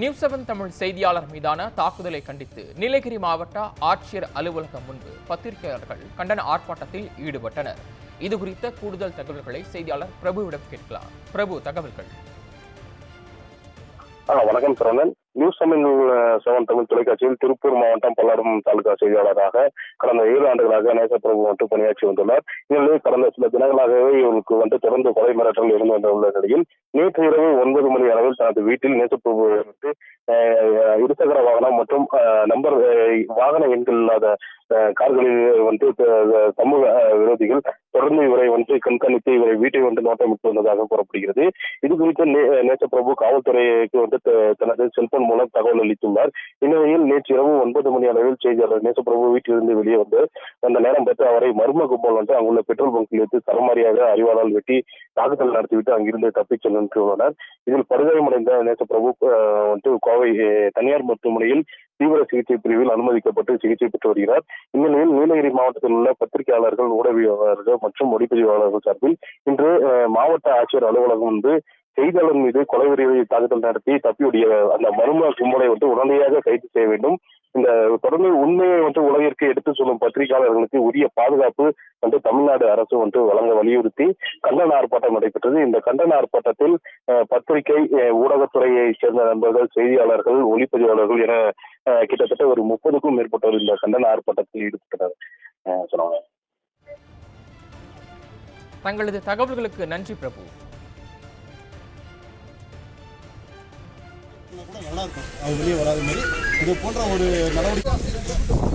News seven Tamil செய்தியாளர் மீதான தாக்குதலை கண்டித்து நீலகிரி மாவட்ட ஆட்சியர் அலுவலகம் முன்பு பத்திரிகையாளர்கள் கண்டன ஆர்ப்பாட்டத்தில் ஈடுபட்டனர். இது குறித்த கூடுதல் தகவல்களை செய்தியாளர் பிரபுவிடம் கேட்கலாம். பிரபு தகவல்கள். வணக்கம் சரவணன். நியூஸ் தமிழ் செவன் தமிழ் தொலைக்காட்சியில் திருப்பூர் மாவட்டம் பல்லடம் தாலுகா செய்தியாளராக கடந்த ஏழு ஆண்டுகளாக நேசப்பிரபு வந்து பணியாற்றி வந்துள்ளார். இந்நிலையில் கடந்த சில தினங்களாகவே இவருக்கு வந்து தொடர்ந்து கொலை மிரட்டல் இருந்து வந்துள்ள நிலையில் நேற்று இரவு ஒன்பது மணி அளவில் தனது வீட்டில் நேசப்பிரபு வந்து இருசக்கர வாகனம் மற்றும் நம்பர் வாகன எண்கள் இல்லாத கார்களில் வந்து சமூக விரோதிகள் தொடர்ந்து இவரை வந்து கண்காணித்து இவரை வீட்டை வந்து நோட்டமிட்டு வந்ததாக கூறப்படுகிறது. இது குறித்து நே- பிரபு காவல்துறைக்கு வந்து தனது செல்போன் மூலம் தகவல் அளித்துள்ளார். இந்நிலையில் நேற்று இரவு ஒன்பது மணி அளவில் செய்தியாளர் நேசப்பிரபு வீட்டிலிருந்து வெளியே வந்து அந்த நேரம் பார்த்து அவரை மர்ம கும்பல் வந்து அங்குள்ள பெட்ரோல் பங்கில் வைத்து சரமாரியாக அறிவாளால் வெட்டி தாக்குதல் நடத்திவிட்டு அங்கிருந்து தப்பிச் சென்றுள்ளனர். இதில் படுகாயமடைந்த நேச பிரபு வந்து கோவை தனியார் மருத்துவமனையில் தீவிர சிகிச்சை பிரிவில் அனுமதிக்கப்பட்டு சிகிச்சை பெற்று வருகிறார். இந்நிலையில் நீலகிரி மாவட்டத்தில் உள்ள பத்திரிகையாளர்கள் ஊடகவியலாளர்கள் மற்றும் ஒளிப்பதிவாளர்கள் சார்பில் இன்று மாவட்ட ஆட்சியர் அலுவலகம் வந்து செய்தியாளர் மீது கொலை கொலைவெறியை தாக்குதல் நடத்தி தப்பியுடைய அந்த மர்ம கும்பலை வந்து உடனடியாக கைது செய்ய வேண்டும். இந்த தொடர்ந்து உண்மையை வந்து உலகிற்கு எடுத்து சொல்லும் பத்திரிகையாளர்களுக்கு உரிய பாதுகாப்பு வந்து தமிழ்நாடு அரசு வந்து வழங்க வலியுறுத்தி கண்டன ஆர்ப்பாட்டம் நடைபெற்றது. இந்த கண்டன ஆர்ப்பாட்டத்தில் பத்திரிகை ஊடகத்துறையை சேர்ந்த நண்பர்கள் செய்தியாளர்கள் ஒளிப்பதிவாளர்கள் என கிட்டத்தட்ட ஒரு முப்பதுக்கும் மேற்பட்டவர் இந்த கண்டன ஆர்ப்பாட்டத்தில் ஈடுபட்டனர். சொன்னாங்க தங்களது தகவல்களுக்கு நன்றி பிரபு. கூட நல்லா இருக்கும் அவங்க வெளியே வராத மாதிரி. இது போன்ற ஒரு நடவடிக்கை